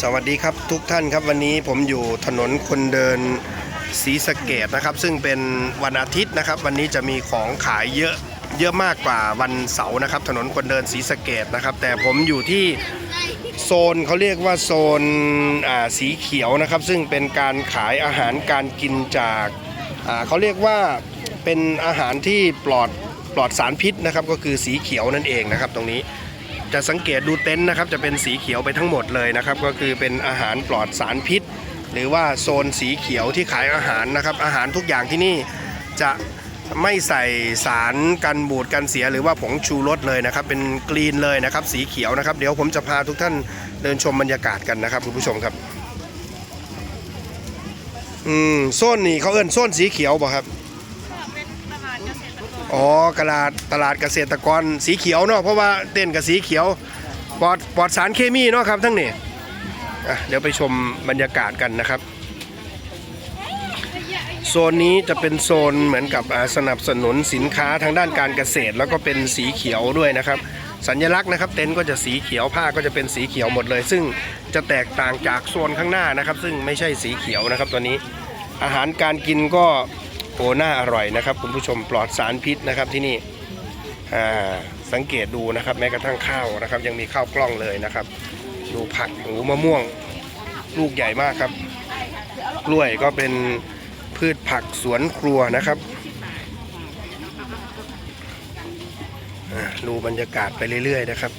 สวัสดีครับทุกท่านครับวันนี้ผมอยู่ถนนคนเดินศรีสะเกดนะครับ ซึ่งเป็นวันอาทิตย์นะครับ วันนี้จะมีของขายเยอะเยอะมากกว่าวันเสาร์นะครับ ถนนคนเดินศรีสะเกดนะครับ แต่ผมอยู่ที่โซนเขาเรียกว่าโซนสีเขียวนะครับ ซึ่งเป็นการขายอาหารการกินจากาเขาเรียกว่าเป็นอาหารที่ปลอดปลอดสารพิษนะครับ ก็คือสีเขียวนั่นเองนะครับ ตรงนี้ จะสังเกตดูเต็นท์นะครับจะเป็นสีเขียวไปทั้งหมดเลยนะครับ ก็คือเป็นอาหารปลอดสารพิษ หรือว่าโซนสีเขียวที่ขายอาหารนะครับ อาหารทุกอย่างที่นี่จะไม่ใส่สารกันบูดกันเสียหรือว่าผงชูรสเลยนะครับ เป็นกรีนเลยนะครับ สีเขียวนะครับ เดี๋ยวผมจะพาทุกท่านเดินชมบรรยากาศกันนะครับคุณผู้ชมครับอืมโซนนี่เขาเอิ้นโซนสีเขียวบ่ครับ อ๋อกลาดตลาดเกษตรกรสีเขียวเนาะเพราะว่าเต้นกับสีเขียวปลอดปลอดสารเคมีเนาะครับทั้งนี้อะเดี๋ยวไปชมบรรยากาศกันนะครับ โซนนี้จะเป็นโซนเหมือนกับสนับสนุนสินค้าทางด้านการเกษตร แล้วก็เป็นสีเขียวด้วยนะครับ สัญลักษณ์นะครับ เต็นท์ก็จะสีเขียวผ้าก็จะเป็นสีเขียวหมดเลย ซึ่งจะแตกต่างจากโซนข้างหน้านะครับ ซึ่งไม่ใช่สีเขียวนะครับตัวนี้ อาหารการกินก็ โอ้น่าอร่อยนะครับ คุณผู้ชมปลอดสารพิษนะครับที่นี่สังเกตดูนะครับ แม้กระทั่งข้าวนะครับ ยังมีข้าวกล้องเลยนะครับ ดูผักหูมะม่วง ลูกใหญ่มากครับกล้วยก็เป็นพืชผักสวนครัวนะครับดูบรรยากาศไปเรื่อย ๆ นะครับ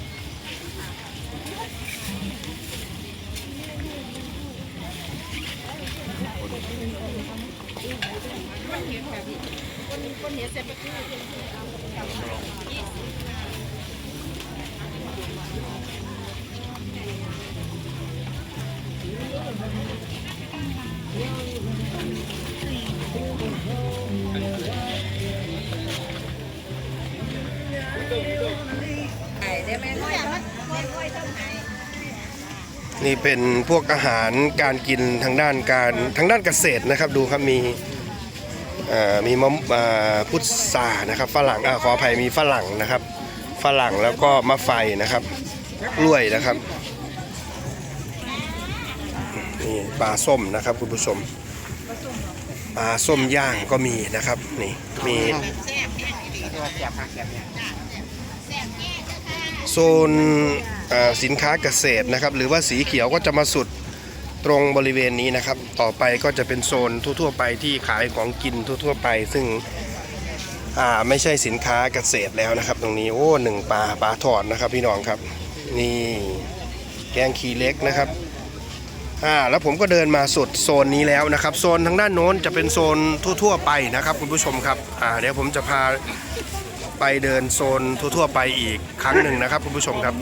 นี่เป็นพวกอาหารการกินทางด้านการทางด้านเกษตรนะครับ ดูครับมี มีมะพุทรานะครับฝรั่งอขออภัยมีฝรั่งนะครับฝรั่งแล้วก็มะไฟนะครับกล้วยนะครับนี่ปลาส้มนะครับคุณผู้ชมปลาส้มย่างก็มีนะครับนี่มีโซนสินค้าเกษตรนะครับ หรือว่าสีเขียวก็จะมาสุด ตรงบริเวณนี้นะครับ ต่อไปก็จะเป็นโซนทั่ว ๆ ไปที่ขายของกินทั่ว ๆ ไป ซึ่งอ่าไม่ใช่สินค้าเกษตรแล้วนะครับ ตรงนี้โอ้หนึ่งปลาปลาทอดนะครับ พี่น้องครับ นี่แกงขีเล็กนะครับอ่าแล้วผมก็เดินมาสุดโซนนี้แล้วนะครับ โซนทางด้านโน้นจะเป็นโซนทั่ว ๆ ไปนะครับ คุณผู้ชมครับอ่าเดี๋ยวผมจะพาไปเดินโซนทั่ว ๆ ไปอีกครั้งหนึ่งนะครับ คุณผู้ชมครับ